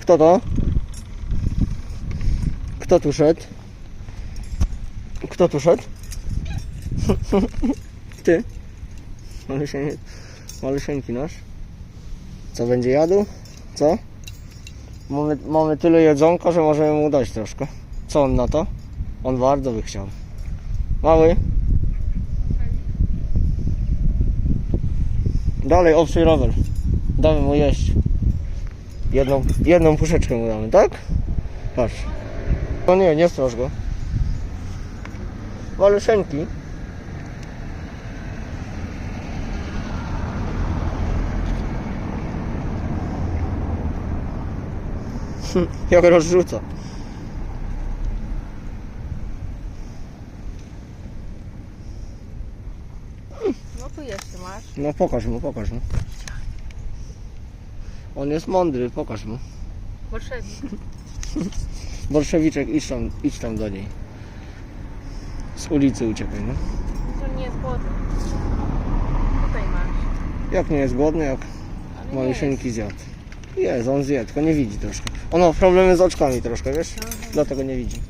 Kto to? Kto tu szedł? Kto tu szedł? Ty? Malusień, malusieńki nasz. Co będzie jadł? Co? Mamy, mamy tyle jedzonka, że możemy mu dać troszkę. Co on na to? On bardzo by chciał. Mały? Dalej, obcy rower. Damy mu jeść. Jedną, jedną puszeczkę mu damy, tak? Patrz. No nie, nie straż go. Maluszeńki. Jak rozrzuca. Tu jeszcze masz. No pokaż mu, pokaż mu. On jest mądry, pokaż mu. Bolszewik. Bolszewiczek, idź tam, idź tam do niej. Z ulicy uciekaj, no. To nie jest głodny. Tutaj masz. Jak nie jest głodny, jak Ale malusieńki zjadł. Jest, on zjadł, tylko nie widzi troszkę. On ma problemy z oczkami troszkę, wiesz? Aha. Dlatego nie widzi.